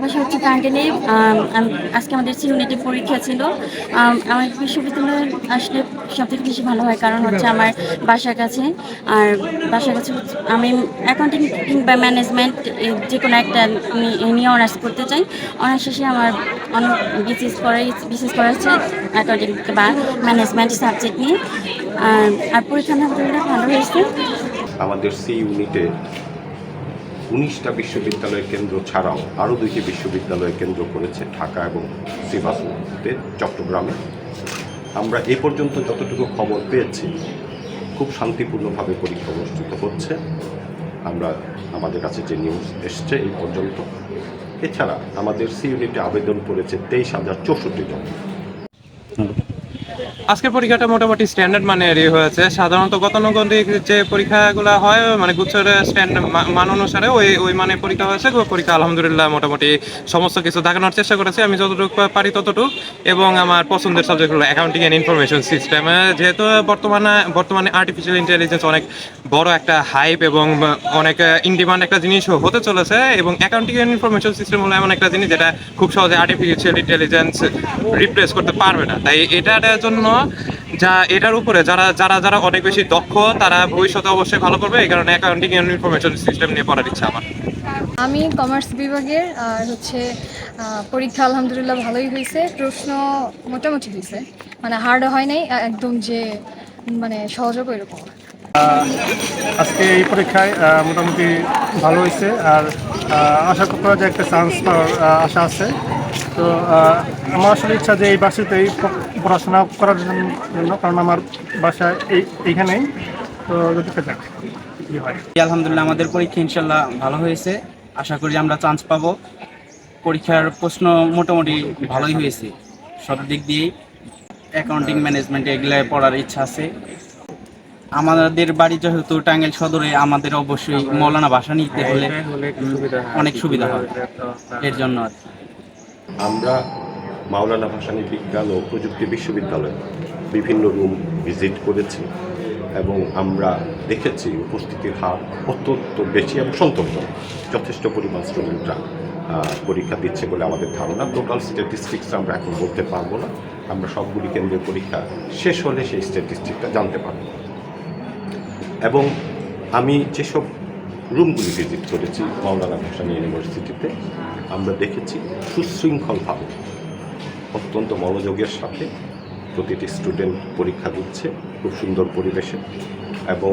বাসা হচ্ছে টাঙ্গেলে আজকে আমাদের ইউনিটি পরীক্ষা ছিল। আমার বিশ্ববিদ্যালয়ে আসলে সব থেকে বেশি ভালো হয় কারণ হচ্ছে আমার বাসার কাছে। আর বাসার কাছে আমি অ্যাকাউন্টিং কিংবা ম্যানেজমেন্ট যে কোনো একটা নি- নিয়ে অনার্স করতে চাই। অনার্স শেষে আমার অনেক বিসিএস করাই বিশেষ করা হচ্ছে অ্যাকাউন্টিং বা ম্যানেজমেন্ট সাবজেক্ট নিয়ে। আর আর পরীক্ষা ভালো হয়েছে। আমাদের সি ইউনিটে উনিশটা বিশ্ববিদ্যালয়ের কেন্দ্র ছাড়াও আরও দুইটি বিশ্ববিদ্যালয় কেন্দ্র করেছে ঢাকা এবং সিভাসতে চট্টগ্রামে। আমরা এ পর্যন্ত যতটুকু খবর পেয়েছি, খুব শান্তিপূর্ণভাবে পরীক্ষা অনুষ্ঠিত হচ্ছে। আমরা আমাদের কাছে যে নিউজ এসছে এই পর্যন্ত। এছাড়া আমাদের সি ইউনিটে আবেদন করেছে তেইশ হাজার চৌষট্টি জন। আজকের পরীক্ষাটা মোটামুটি স্ট্যান্ডার্ড মানে মানেরই হয়েছে। সাধারণত গতানুগতিক যে পরীক্ষাগুলো হয় মানে গুচ্ছের স্ট্যান্ডার্ড মান অনুসারে ওই ওই মানে পরীক্ষা হয়েছে। পরীক্ষা আলহামদুলিল্লাহ মোটামুটি সমস্ত কিছু দেখানোর চেষ্টা করেছি। আমি যতটুকু পারি ততটুকু। এবং আমার পছন্দের সাবজেক্ট হলো অ্যাকাউন্টিং অ্যান্ড ইনফরমেশন সিস্টেম যেহেতু বর্তমানে বর্তমানে আর্টিফিশিয়াল ইন্টেলিজেন্স অনেক বড় একটা হাইপ এবং অনেক ইনডিমান্ড একটা জিনিস হতে চলেছে। এবং অ্যাকাউন্টিং অ্যান্ড ইনফরমেশন সিস্টেম হলো এমন একটা জিনিস যেটা খুব সহজে আর্টিফিশিয়াল ইন্টেলিজেন্স রিপ্লেস করতে পারবে না। তাই এটার জন্য যা এটার উপরে যারা যারা যারা অনেক বেশি দক্ষ, তারা ভবিষ্যতে অবশ্যই ভালো করবে। এই কারণে অ্যাকাউন্টিং অ্যান্ড ইনফরমেশন সিস্টেম নিয়ে পড়ার ইচ্ছা আমার। আমি কমার্স বিভাগের, আর হচ্ছে পরীক্ষা আলহামদুলিল্লাহ ভালোই হয়েছে। প্রশ্ন মোটামুটি হয়েছে। মানে হার্ড হয় নাই একদম যে মানে হবে এরকম। আজকে এই পরীক্ষায় মোটামুটি ভালো হয়েছে আর আশা করা যায় একটা চান্স পাওয়ার আশা আছে। তো আমার আসলে ইচ্ছা যে এই বাসিতেই পড়াশোনা করার জন্য- কারণ আমার বাসা এই, এইখানেই। তো, যদি যাক হয়। আলহামদুলিল্লাহ, আমাদের পরীক্ষা ইনশাল্লাহ ভালো হয়েছে। আশা করি আমরা চান্স পাবো। পরীক্ষার প্রশ্ন মোটামুটি ভালোই হয়েছে। সব দিক দিয়েই অ্যাকাউন্টিং ম্যানেজমেন্ট এগুলো পড়ার ইচ্ছা আছে। আমাদের বাড়ি যেহেতু টাঙ্গাইল সদরে, আমাদের অবশ্যই মৌলানা ভাষা নিতে হলে অনেক সুবিধা হবে। এর জন্য আর। আমরা মাওলানা ভাসানী বিজ্ঞান ও প্রযুক্তি বিশ্ববিদ্যালয়ে বিভিন্ন রুম ভিজিট করেছি এবং আমরা দেখেছি উপস্থিতির হার অত্যন্ত বেশি এবং সন্তোষজনক যথেষ্ট পরিমাণ স্টুডেন্টরা পরীক্ষা দিচ্ছে বলে আমাদের ধারণা। টোটাল স্ট্যাটিস্টিক্স আমরা এখন বলতে পারব না। আমরা সবগুলি কেন্দ্রীয় পরীক্ষা শেষ হলে সেই স্ট্যাটিস্টিকটা জানতে পারব। এবং আমি যেসব রুমগুলি ভিজিট করেছি, মাওলানা ভাসানী ইউনিভার্সিটিতে, আমরা দেখেছি সুশৃঙ্খলভাবে অত্যন্ত মনোযোগের সাথে প্রতিটি স্টুডেন্ট পরীক্ষা দিচ্ছে খুব সুন্দর পরিবেশে এবং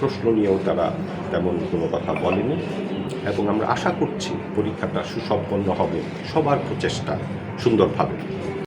প্রশ্ন নিয়েও তারা তেমন কোনো কথা বলেনি এবং আমরা আশা করছি পরীক্ষাটা সুসম্পন্ন হবে, সবার প্রচেষ্টা সুন্দরভাবে।